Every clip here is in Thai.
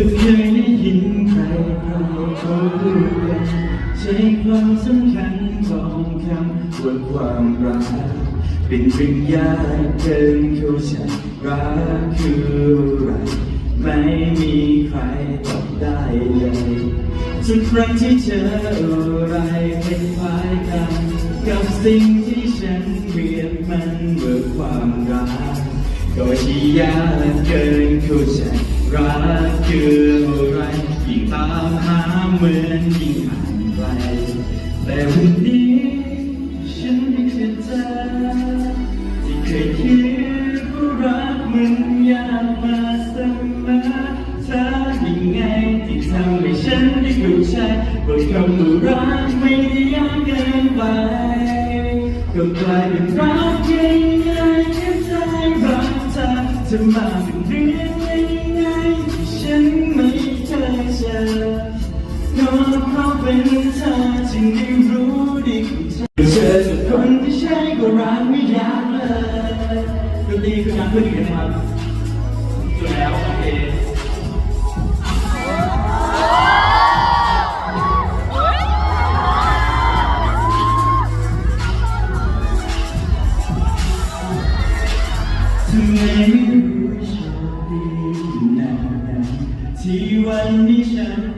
ก็เคยได้ยินใครเขาเขาพูดกัใช้ความสำคัญของคำว่าความรักเป็นเรื่องยากเกินเข้าใจรักคืออะไรไม่มีใครตอบได้เลยสุดครั้งที่เจออะไรเป็นภายกันกับสิ่งที่ฉันเรียกมันว่าความรัก ก็ที่ยากเกินเข้าใจรักคืออะไรยิ่งตามหาเหมือนยิ่งห่างไกลแต่วันนี้ฉันได้เจอเธอที่เคยคิดว่ารักมันยากมาเสมอเธอยังไงที่ทำให้ฉันได้เข้าใจว่าคำว่ารักไม่ได้ยากเกินไปก็กลายเป็นรักง่ายๆแค่ใจรักเธอจะมาเป็นเรื่องง่ายๆที่ฉันไม่เคยเจอก็เพราะเป็นเธอจึงได้รู้ดีของเธอเจอคนที่ใช่ก็รักไม่ยากเลยดนตรีคือการเพื่อนกันนะครับ ทำไมไม่รู้โชคดีนานๆที่วันนี้ฉัน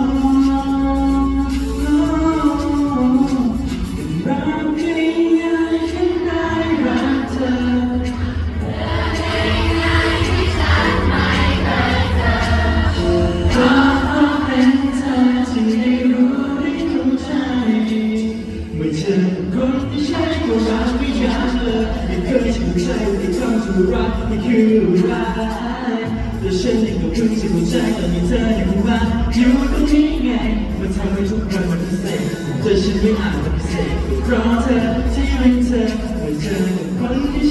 ไม่เคยถูกใจในคำที่รักไม่คือรักแต่ฉันยังคงพึ่งที่หัวใจตอนมีเธออยู่มาอยู่ตรงนี้ไงมันทำให้ทุกคนมันพิเศษแต่ฉันไม่อาจปฏิเสธเพราะเธอที่เป็นเธอเมื่อเจอคนที่ใช่